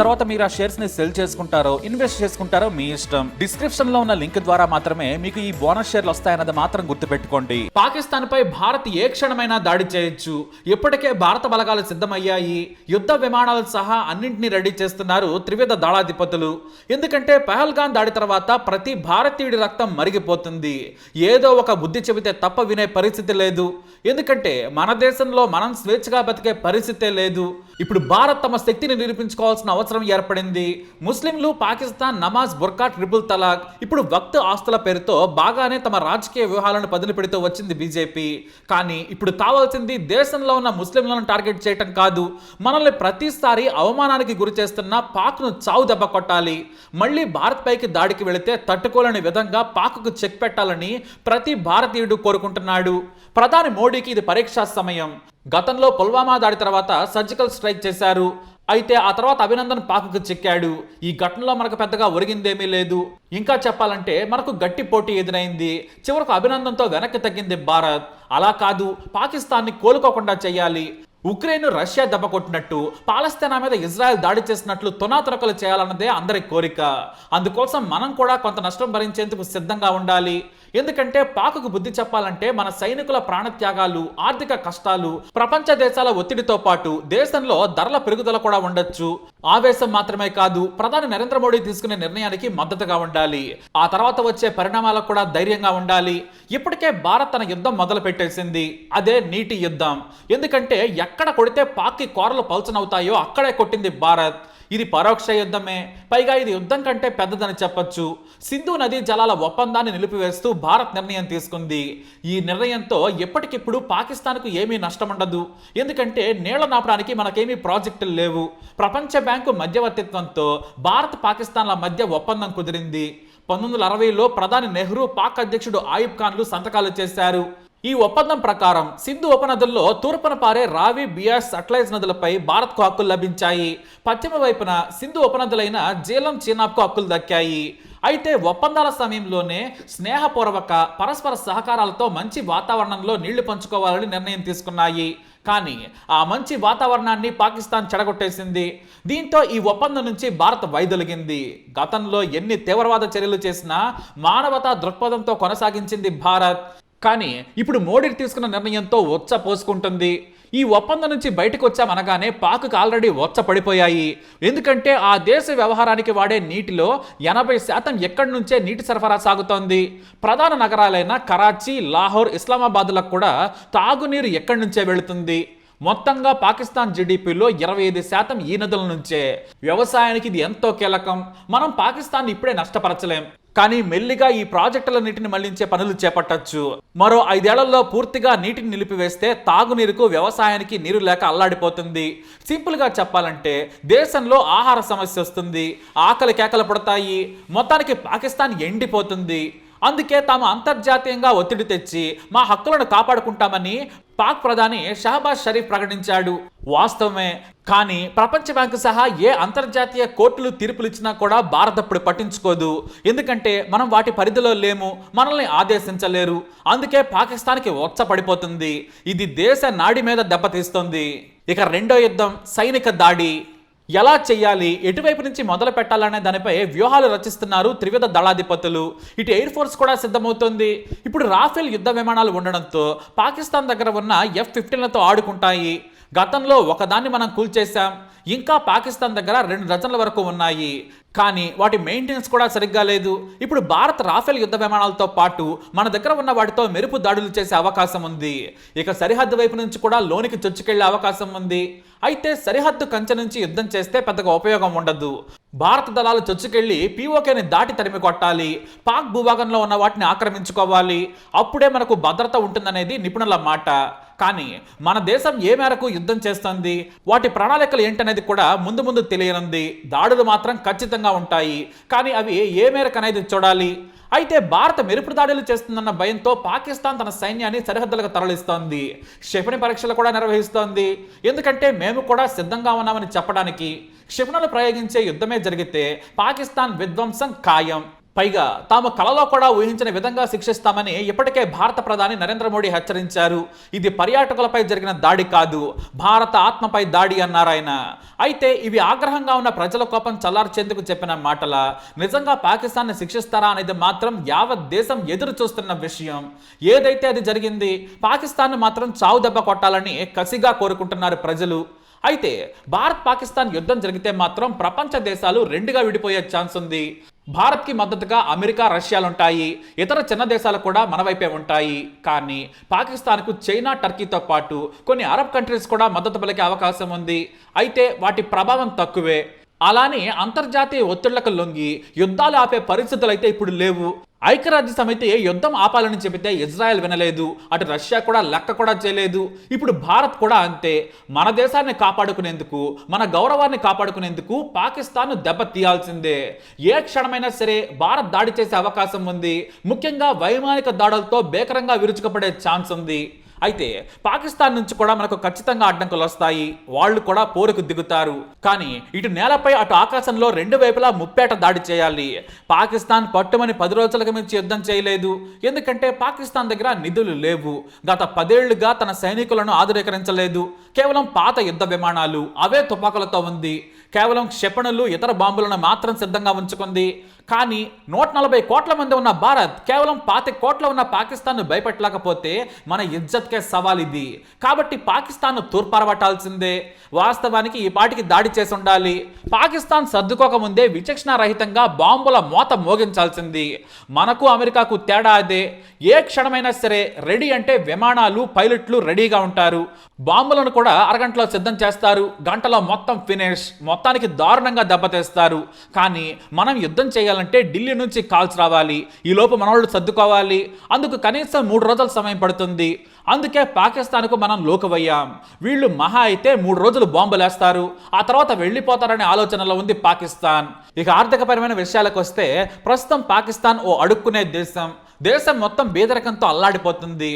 తర్వాత మీరు ఆ షేర్స్ని సెల్ చేసుకుంటారో ఇన్వెస్ట్ చేసుకుంటారో మీ ఇష్టం. డిస్క్రిప్షన్లో ఉన్న లింక్ ద్వారా మాత్రమే మీకు ఈ బోనస్ షేర్లు వస్తాయన్నది మాత్రం గుర్తుపెట్టుకోండి. పాకిస్తాన్ పై భారత్ ఏ క్షణమైనా దాడి చేయొచ్చు. ఇప్పటికే భారత బలగాలు సిద్ధమయ్యాయి. యుద్ధ విమానాలు సహా అన్నింటినీ రెడీ చేస్తున్నారు త్రివిధ దళాధిపతులు. ఎందుకంటే పహల్గాన్ దాడి తర్వాత ప్రతి భారతీయుడి రక్తం మరిగిపోతుంది. ఏదో ఒక బుద్ధి చెబితే తప్ప వినే పరిస్థితి లేదు. ఎందుకంటే మన దేశంలో మనం స్వేచ్ఛగా బతికే పరిస్థితే లేదు. ఇప్పుడు భారత్ తమ శక్తిని నిరూపించుకోవాల్సిన అవసరం ఏర్పడింది. ముస్లింలు పాకిస్తాన్ నమాజ్ బుర్కా ట్రిపుల్ తలాక్. ఇప్పుడు వక్త్ ఆస్తుల పేరుతో బాగానే తమ రాజకీయ వ్యూహాలను పదులు పెడుతూ వచ్చింది బీజేపీ. కానీ ఇప్పుడు కావాల్సింది దేశంలో ఉన్న ముస్లింలను టార్గెట్ చేయటం కాదు. మనల్ని ప్రతిసారి అవమానానికి గురి చేస్తున్న పాక్ను చావు దెబ్బ కొట్టాలి. మళ్ళీ భారత్ పైకి దాడికి వెళితే తట్టుకోలేని విధంగా పాక్కు చెక్ పెట్టాలని ప్రతి భారతీయుడు కోరుకుంటున్నాడు. ప్రధాని మోడీకి ఇది పరీక్షా సమయం. గతంలో పుల్వామా దాడి తర్వాత సర్జికల్ స్ట్రైక్ చేశారు. అయితే ఆ తర్వాత అభినందన్ పాకకు చిక్కాడు. ఈ ఘటనలో మనకు పెద్దగా ఒరిగిందేమీ లేదు. ఇంకా చెప్పాలంటే మనకు గట్టి పోటీ ఎదురైంది. చివరకు అభినందన్తో వెనక్కి తగ్గింది భారత్. అలా కాదు పాకిస్తాన్ని కోలుకోకుండా చేయాలి. ఉక్రెయిన్ రష్యా దెబ్బ కొట్టినట్టు పాలస్తీనా మీద ఇజ్రాయెల్ దాడి చేసినట్లు తునాతురకలు చేయాలన్నదే అందరి కోరిక. అందుకోసం మనం కూడా కొంత నష్టం భరించేందుకు సిద్ధంగా ఉండాలి. ఎందుకంటే పాకుకు బుద్ధి చెప్పాలంటే మన సైనికుల ప్రాణత్యాగాలు ఆర్థిక కష్టాలు ప్రపంచ దేశాల ఒత్తిడితో పాటు దేశంలో ధరల పెరుగుదల కూడా ఉండొచ్చు. ఆవేశం మాత్రమే కాదు ప్రధాని నరేంద్ర మోడీ తీసుకునే నిర్ణయానికి మద్దతుగా ఉండాలి. ఆ తర్వాత వచ్చే పరిణామాలకు కూడా ధైర్యంగా ఉండాలి. ఇప్పటికే భారత్ తన యుద్ధం మొదలు పెట్టేసింది అదే నీటి యుద్ధం. ఎందుకంటే ఎక్కడ కొడితే పాక్కి కోరలు పల్చనవుతాయో అక్కడే కొట్టింది భారత్. ఇది పరోక్ష యుద్ధమే. పైగా ఇది యుద్ధం కంటే పెద్దదని చెప్పొచ్చు. సింధు నదీ జలాల ఒప్పందాన్ని నిలిపివేస్తూ భారత్ నిర్ణయం తీసుకుంది. ఈ నిర్ణయంతో ఎప్పటికిప్పుడు పాకిస్తాన్కు ఏమీ నష్టం ఉండదు ఎందుకంటే నీళ్ళ నాపడానికి మనకేమీ ప్రాజెక్టులు లేవు. ప్రపంచ బ్యాంకు మధ్యవర్తిత్వంతో భారత్ పాకిస్తాన్ల మధ్య ఒప్పందం కుదిరింది. పంతొమ్మిది వందల అరవైలో ప్రధాని నెహ్రూ పాక్ అధ్యక్షుడు ఆయుబ్ ఖాన్లు సంతకాలు చేశారు. ఈ ఒప్పందం ప్రకారం సింధు ఉపనదుల్లో తూర్పున పారే రావి బియాస్ సట్లైజ్ నదులపై భారత్కు హక్కులు లభించాయి. పశ్చిమ వైపున సింధు ఉపనదులైన జీలం చీనాబ్కు హక్కులు దక్కాయి. అయితే ఒప్పందాల సమయంలోనే స్నేహపూర్వక పరస్పర సహకారాలతో మంచి వాతావరణంలో నీళ్ళు పంచుకోవాలని నిర్ణయం తీసుకున్నాయి. కానీ ఆ మంచి వాతావరణాన్ని పాకిస్తాన్ చెడగొట్టేసింది. దీంతో ఈ ఒప్పందం నుంచి భారత్ వైదొలిగింది. గతంలో ఎన్ని తీవ్రవాద చర్యలు చేసినా మానవతా దృక్పథంతో కొనసాగించింది భారత్. కానీ ఇప్పుడు మోడీ తీసుకున్న నిర్ణయంతో ఉచ్చ పోసుకుంటుంది. ఈ ఒప్పందం నుంచి బయటకు వచ్చామనగానే పాక్కు ఆల్రెడీ వచ్చ పడిపోయాయి. ఎందుకంటే ఆ దేశ వ్యవహారానికి వాడే నీటిలో ఎనభై శాతం ఎక్కడి నుంచే నీటి సరఫరా సాగుతోంది. ప్రధాన నగరాలైన కరాచీ లాహోర్ ఇస్లామాబాద్లకు కూడా తాగునీరు ఎక్కడి నుంచే వెళుతుంది. మొత్తంగా పాకిస్తాన్ జీడిపిలో ఇరవై ఐదు శాతం ఈ నదుల నుంచే. వ్యవసాయానికి ఇది ఎంతో కీలకం. మనం పాకిస్తాన్ ఇప్పుడే నష్టపరచలేం. కానీ మెల్లిగా ఈ ప్రాజెక్టుల నీటిని మళ్ళించే పనులు చేపట్టొచ్చు. మరో ఐదేళ్ళలో పూర్తిగా నీటిని నిలిపివేస్తే తాగునీరుకు వ్యవసాయానికి నీరు లేక అల్లాడిపోతుంది. సింపుల్గా చెప్పాలంటే దేశంలో ఆహార సమస్య వస్తుంది. ఆకలి కేకలు పడతాయి. మొత్తానికి పాకిస్తాన్ ఎండిపోతుంది. అందుకే తాము అంతర్జాతీయంగా ఒత్తిడి తెచ్చి మా హక్కులను కాపాడుకుంటామని పాక్ ప్రధాని షహబాజ్ షరీఫ్ ప్రకటించాడు. వాస్తవమే. కానీ ప్రపంచ బ్యాంకు సహా ఏ అంతర్జాతీయ కోర్టులు తీర్పులు ఇచ్చినా కూడా భారత్ అప్పుడు పట్టించుకోదు. ఎందుకంటే మనం వాటి పరిధిలో లేము మనల్ని ఆదేశించలేరు. అందుకే పాకిస్తాన్కి వచ్చ పడిపోతుంది. ఇది దేశ నాడి మీద దెబ్బతీస్తుంది. ఇక రెండో యుద్ధం సైనిక దాడి. ఎలా చేయాలి ఎటువైపు నుంచి మొదలు పెట్టాలనే దానిపై వ్యూహాలు రచిస్తున్నారు త్రివిధ దళాధిపతులు. ఇటు ఎయిర్ ఫోర్స్ కూడా సిద్ధమవుతోంది. ఇప్పుడు రాఫెల్ యుద్ధ విమానాలు ఉండడంతో పాకిస్తాన్ దగ్గర ఉన్న ఎఫ్ ఫిఫ్టీన్లతో ఆడుకుంటాయి. గతంలో ఒకదాన్ని మనం కూల్చేశాం. ఇంకా పాకిస్తాన్ దగ్గర రెండు డజన్ల వరకు ఉన్నాయి. కానీ వాటి మెయింటెనెన్స్ కూడా సరిగ్గా లేదు. ఇప్పుడు భారత్ రాఫెల్ యుద్ధ విమానాలతో పాటు మన దగ్గర ఉన్న వాటితో మెరుపు దాడులు చేసే అవకాశం ఉంది. ఇక సరిహద్దు వైపు నుంచి కూడా లోనికి చొచ్చుకెళ్ళే అవకాశం ఉంది. అయితే సరిహద్దు కంచె నుంచి యుద్ధం చేస్తే పెద్దగా ఉపయోగం ఉండదు. భారత దళాలు చొచ్చుకెళ్ళి పీఓకేని దాటి తరిమి కొట్టాలి. పాక్ భూభాగంలో ఉన్న వాటిని ఆక్రమించుకోవాలి. అప్పుడే మనకు భద్రత ఉంటుందనేది నిపుణుల మాట. కానీ మన దేశం ఏ మేరకు యుద్ధం చేస్తుంది వాటి ప్రణాళికలు ఏంటనేది కూడా ముందు ముందు తెలియనుంది. దాడులు మాత్రం ఖచ్చితంగా ఉంటాయి. కానీ అవి ఏ మేరకు అనేది చూడాలి. అయితే భారత మెరుపు దాడులు చేస్తుందన్న భయంతో పాకిస్తాన్ తన సైన్యాన్ని సరిహద్దులకు తరలిస్తోంది. క్షిపణి పరీక్షలు కూడా నిర్వహిస్తోంది. ఎందుకంటే మేము కూడా సిద్ధంగా ఉన్నామని చెప్పడానికి క్షిపణులు ప్రయోగించే యుద్ధమే జరిగితే పాకిస్తాన్ విధ్వంసం ఖాయం. పైగా తాము కలలో కూడా ఊహించిన విధంగా శిక్షిస్తామని ఇప్పటికే భారత ప్రధాని నరేంద్ర మోడీ హెచ్చరించారు. ఇది పర్యాటకులపై జరిగిన దాడి కాదు భారత ఆత్మపై దాడి అన్నారు ఆయన. అయితే ఇవి ఆగ్రహంగా ఉన్న ప్రజల కోపం చల్లార్చేందుకు చెప్పిన మాటల నిజంగా పాకిస్తాన్ని శిక్షిస్తారా అనేది మాత్రం యావత్ దేశం ఎదురు చూస్తున్న విషయం. ఏదైతే అది జరిగింది పాకిస్తాన్ మాత్రం చావు దెబ్బ కొట్టాలని కసిగా కోరుకుంటున్నారు ప్రజలు. అయితే భారత్ పాకిస్తాన్ యుద్ధం జరిగితే మాత్రం ప్రపంచ దేశాలు రెండుగా విడిపోయే ఛాన్స్ ఉంది. భారత్కి మద్దతుగా అమెరికా రష్యాలుంటాయి. ఇతర చిన్న దేశాలు కూడా మన వైపే ఉంటాయి. కానీ పాకిస్తాన్కు చైనా టర్కీతో పాటు కొన్ని అరబ్ కంట్రీస్ కూడా మద్దతు పలికే అవకాశం ఉంది. అయితే వాటి ప్రభావం తక్కువే. అలానే అంతర్జాతీయ ఒత్తిళ్ళకు లొంగి యుద్ధాలు ఆపే పరిస్థితులు అయితే ఇప్పుడు లేవు. ఐక్యరాజ్య సమితి యుద్ధం ఆపాలని చెబితే ఇజ్రాయెల్ వినలేదు అటు రష్యా కూడా లెక్క కూడా చేయలేదు ఇప్పుడు భారత్ కూడా అంతే. మన దేశాన్ని కాపాడుకునేందుకు మన గౌరవాన్ని కాపాడుకునేందుకు పాకిస్తాన్ దెబ్బ తీయాల్సిందే. ఏ క్షణమైనా సరే భారత్ దాడి చేసే అవకాశం ఉంది. ముఖ్యంగా వైమానిక దాడులతో బేకరంగా విరుచుకుపడే ఛాన్స్ ఉంది. అయితే పాకిస్తాన్ నుంచి కూడా మనకు ఖచ్చితంగా అడ్డంకులు వస్తాయి. వాళ్ళు కూడా పోరుకు దిగుతారు. కానీ ఇటు నేలపై అటు ఆకాశంలో రెండు వైపులా ముప్పేట దాడి చేయాలి. పాకిస్తాన్ పట్టుమని పది రోజులకు మించి యుద్ధం చేయలేదు. ఎందుకంటే పాకిస్తాన్ దగ్గర నిధులు లేవు. గత పదేళ్ళుగా తన సైనికులను ఆధునీకరించలేదు. కేవలం పాత యుద్ధ విమానాలు అవే తుపాకులతో ఉంది. కేవలం క్షిపణులు ఇతర బాంబులను మాత్రం సిద్ధంగా ఉంచుకుంది. కానీ నూట నలభై కోట్ల మంది ఉన్న భారత్ కేవలం పాతి కోట్ల ఉన్న పాకిస్తాన్ను భయపెట్టలేకపోతే మన ఇజ్జత్కే సవాల్ ఇది. కాబట్టి పాకిస్తాన్ను తూర్పారబట్టాల్సిందే. వాస్తవానికి ఈ పాటికి దాడి చేసి ఉండాలి. పాకిస్తాన్ సర్దుకోకముందే విచక్షణ రహితంగా బాంబుల మోత మోగించాల్సింది. మనకు అమెరికాకు తేడా అదే. ఏ క్షణమైనా సరే రెడీ అంటే విమానాలు పైలట్లు రెడీగా ఉంటారు. బాంబులను కూడా అరగంటలో సిద్ధం చేస్తారు. గంటలో మొత్తం ఫినిష్. మొత్తానికి దారుణంగా దెబ్బతీస్తారు. కానీ మనం యుద్ధం చేయాలంటే ఢిల్లీ నుంచి కాల్స్ రావాలి ఈ లోపు వాళ్ళు సర్దుకోవాలి. అందుకు కనీసం మూడు రోజుల సమయం పడుతుంది. అందుకే పాకిస్తాన్కు మనం లోకవయ్యాం వీళ్ళు మహా అయితే మూడు రోజులు బాంబులేస్తారు. ఆ తర్వాత వెళ్ళిపోతారనే ఆలోచనలో ఉంది పాకిస్తాన్. ఇక ఆర్థికపరమైన విషయాలకు వస్తే ప్రస్తుతం పాకిస్తాన్ ఓ అడుక్కునే దేశం. దేశం మొత్తం బేదరికంతో అల్లాడిపోతుంది.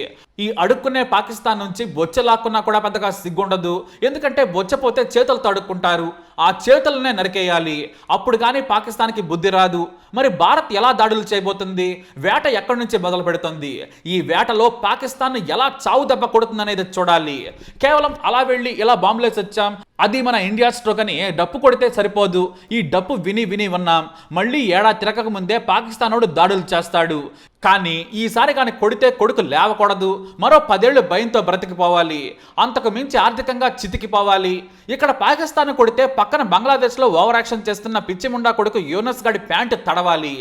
ఈ అడుక్కునే పాకిస్తాన్ నుంచి బొచ్చ లాక్కున్నా కూడా పెద్దగా సిగ్గుండదు. ఎందుకంటే బొచ్చపోతే చేతులతో అడుక్కుంటారు. ఆ చేతులనే నరికేయాలి. అప్పుడు కానీ పాకిస్తాన్కి బుద్ధి రాదు. మరి భారత్ ఎలా దాడులు చేయబోతుంది? వేట ఎక్కడి నుంచి మొదలు పెడుతుంది? ఈ వేటలో పాకిస్తాన్ ఎలా చావు దెబ్బ కొడుతుంది అనేది చూడాలి. కేవలం అలా వెళ్ళి ఇలా బాంబులేసి వచ్చాం అది మన ఇండియా స్ట్రోక్ అని డప్పు కొడితే సరిపోదు. ఈ డప్పు విని విని ఉన్నాం. మళ్ళీ ఏడా తిరగక ముందే పాకిస్తానోడు దాడులు చేస్తాడు. కానీ ఈసారి కానీ కొడితే కొడుకు లేవకూడదు మరో పదేళ్ళు భయంతో బ్రతికిపోవాలి అంతకు మించి ఆర్థికంగా చితికిపోవాలి. ఇక్కడ పాకిస్తాన్ కొడితే పక్కన బంగ్లాదేశ్లో ఓవర్ యాక్షన్ చేస్తున్న పిచ్చిముండా కొడుకు యూనస్ గడి ప్యాంటు తడవాలి.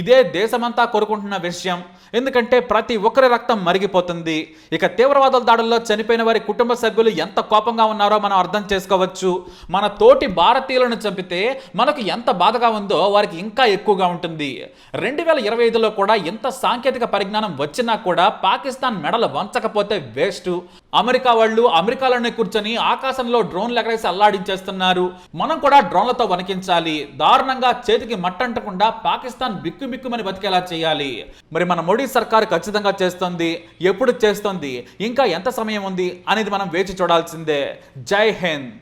ఇదే దేశమంతా కోరుకుంటున్న విషయం. ఎందుకంటే ప్రతి ఒక్కరి రక్తం మరిగిపోతుంది. ఇక తీవ్రవాదుల దాడుల్లో చనిపోయిన వారి కుటుంబ సభ్యులు ఎంత కోపంగా ఉన్నారో మనం అర్థం చేసుకోవచ్చు. మన తోటి భారతీయులను చంపితే మనకు ఎంత బాధగా ఉందో వారికి ఇంకా ఎక్కువగా ఉంటుంది. రెండు వేల ఇరవై ఐదులో కూడా ఎంత సాంకేతిక పరిజ్ఞానం వచ్చినా కూడా పాకిస్తాన్ మెడలు వంచకపోతే వేస్ట్. అమెరికా వాళ్ళు అమెరికాలోనే కూర్చొని ఆకాశంలో డ్రోన్లు ఎగరేసి అల్లాడించేస్తున్నారు. మనం కూడా డ్రోన్లతో వణికించాలి. దారుణంగా చేతికి మట్టంటకుండా పాకిస్తాన్ బిక్కు బిక్కుమని బతికేలా చేయాలి. మరి మన మోడీ సర్కార్ ఖచ్చితంగా చేస్తుంది. ఎప్పుడు చేస్తుంది? ఇంకా ఎంత సమయం ఉంది? అనేది మనం వేచి చూడాల్సిందే. జై హింద్.